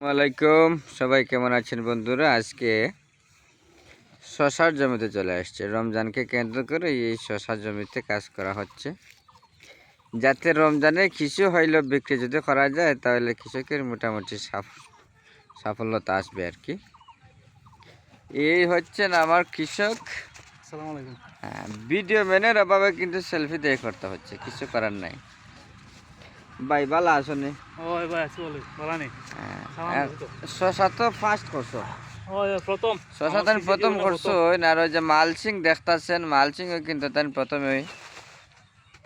আসসালামাইকুম সবাই কেমন আছেন বন্ধুরা? আজকে শশার জমিতে চলে আসছে। রমজানকে কেন্দ্র করে এই শশার জমিতে কাজ করা হচ্ছে। যাতে রমজানে কিছু হইলেও বিক্রি যদি করা যায় তাহলে কৃষকের মোটামুটি সাফ- সাফল্যতা আসবে আর কি। এই হচ্ছেন আমার কৃষক। হ্যাঁ, ভিডিও ম্যানের অভাবে কিন্তু সেলফি দিয়ে করতে হচ্ছে। কিছু করার নাই। বাই বালা আসনে ও এবার আছি বলে বলা নেই শশা তো ফার্স্ট করছ? প্রথম। শশা CCTV প্রথম করছ আর ওই যে মালসিং দেখতাছেন মালসিং কিন্তু তান প্রথমে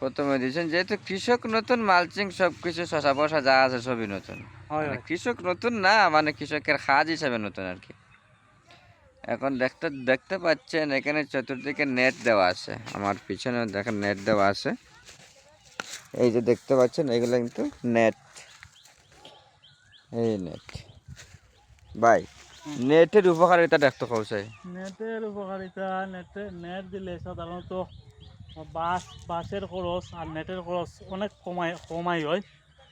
প্রথমে দিয়েছেন। যেহেতু কৃষক নতুন মালচিং সব কিছু শশা বসা যা আছে সবই নতুন। মানে কৃষক নতুন না মানে কৃষকের কাজ হিসাবে নতুন আর কি। এখন দেখতে দেখতে পাচ্ছেন এখানে চতুর্দিকে নেট দেওয়া আছে। আমার পিছনে দেখেন নেট দেওয়া আছে। এই যে দেখতে পাচ্ছেন এগুলো কিন্তু নেট এই নেট বাই নেটের উপকারিতা দেখতে কৌশাই নেটের উপকারিতা নেটে নেট দিলে সাধারণত বাস বাসের খরচ আর নেটের খরচ অনেক কমাই কমাই হয়।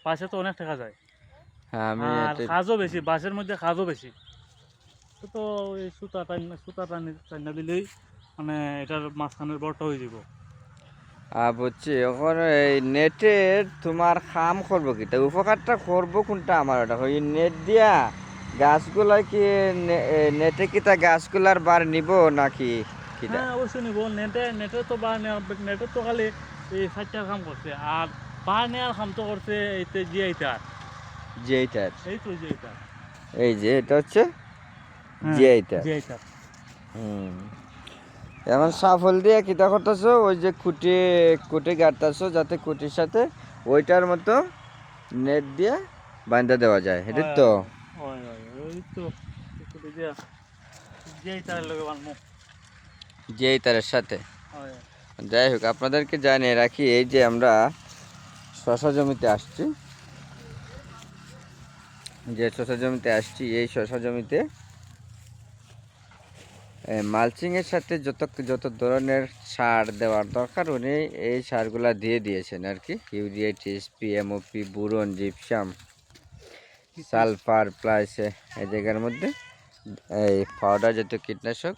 বাসে তো অনেক টাকা যায়। হ্যাঁ আমি আর কাজও বেশি বাসের মধ্যে কাজও বেশি। তো এই সুতা টাইম সুতা টানি টাইনা দিলেই মানে এটার মাঝখানের বড়টা হয়ে যাব বুঝছি। এখন এই নেটের তোমার কাম করব কি? তা উপকারটা করব কোনটা আমার? ওটা ওই নেট দিয়া গাছগুলা কি নে- নেটে কি তা গাছগুলার বার নিব নাকি? কিটা হ্যাঁ অবশ্যই নিব। নেটে নেটে তো বা নেটে তো খালি এই চারটার কাম করছে। আর বা নেওয়ার কাম তো করছে এইতে জিআইটার যে এইটার এই তো জিআইটার এই যে এটা হচ্ছে হ্যাঁ, এইটা জিআইটার হুম। এখন সাফল দিয়ে কিতা করতেছো ওই যে খুঁটি খুঁটি গাড়তেছো যাতে খুঁটির সাথে ওইটার মতো নেট দিয়ে বান্ধা দেওয়া যায় এটা তো। ওই তো একটু দিয়া। জিআইটার লগে বানমু যে এইটারের সাথে। যাই হোক আপনাদেরকে জানিয়ে রাখি এই যে আমরা শশা জমিতে আসছি। যে শশা জমিতে আসছি এই শশা জমিতে মালচিংয়ের সাথে যত যত ধরনের সার দেওয়ার দরকার, উনি এই সারগুলা দিয়ে দিয়েছেন আর কি। Urea TSP MOP boron, gypsum, sulphur plus এই জায়গার মধ্যে, এই পাউডার জাতীয় কীটনাশক,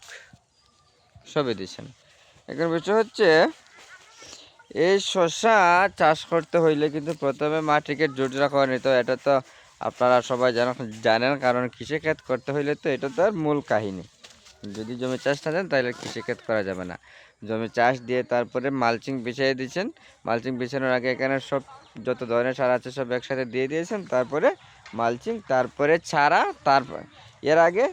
সবই দিয়েছেন। এখন বিষয় হচ্ছে, এই শসা চাষ করতে হইলে কিন্তু প্রথমে মাটিকে জোরজোড়া করে নিতে। এটা তো আপনারা সবাই জানেন জানেন, কারণ কৃষিক্ষেত করতে হইলে তো এটা তো আর মূল কাহিনী। যদি জমি চাষ না দেন, তাহলে কৃষিক্ষেত করা যাবে না। জমি চাষ দিয়ে তারপরে মালচিং বিছিয়ে দিয়েছেন। মালচিং বিছানোর আগে এখানে সব যত ধরনের সার আছে, সব একসাথে দিয়ে দিয়েছেন। তারপরে মালচিং, তারপরে ছাড়া তারপর এর আগে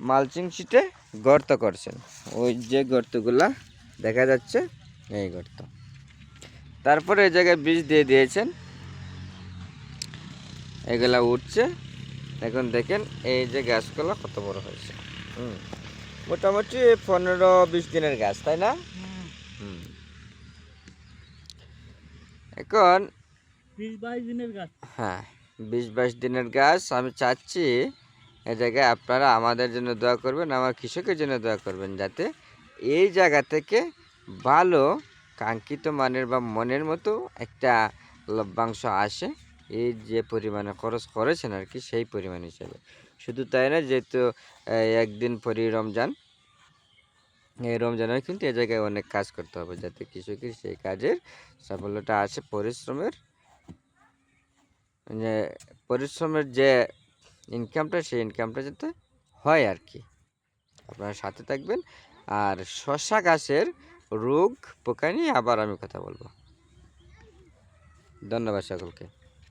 মালচিং শিটে গর্ত করছেন। ওই যে গর্তগুলা দেখা যাচ্ছে, এই গর্ত। তারপরে এই জায়গায় বীজ দিয়ে দিয়েছেন। এগুলা উঠছে। এখন দেখেন এই যে গাছগুলো কত বড় হয়েছে। হুম। মোটামুটি পনেরো বিশ দিনের গাছ তাই না? এখন বিশ বাইশ দিনের গাছ। হ্যাঁ বিশ বাইশ দিনের গাছ আমি চাচ্ছি এই জায়গায় আপনারা আমাদের জন্য দোয়া করবেন আমার কৃষকের জন্য দোয়া করবেন যাতে এই জায়গা থেকে ভালো কাঙ্ক্ষিত মানের বা মনের মতো একটা লভ্যাংশ আসে। এই যে পরিমাণে খরচ করেছেন আর কি সেই পরিমাণ হিসেবে। শুধু তাই না, যেহেতু একদিন পরই রমজান। এই রমজানেও কিন্তু এ জায়গায় অনেক কাজ করতে হবে, যাতে কৃষকের সেই কাজের সাফল্যটা আসে। পরিশ্রমের, যে পরিশ্রমের যে ইনকামটা সেই ইনকামটা যাতে হয় আর কি। আপনারা সাথে থাকবেন। আর শশা গাছের রোগ পোকা নিয়ে আবার আমি কথা বলব। ধন্যবাদ সকলকে।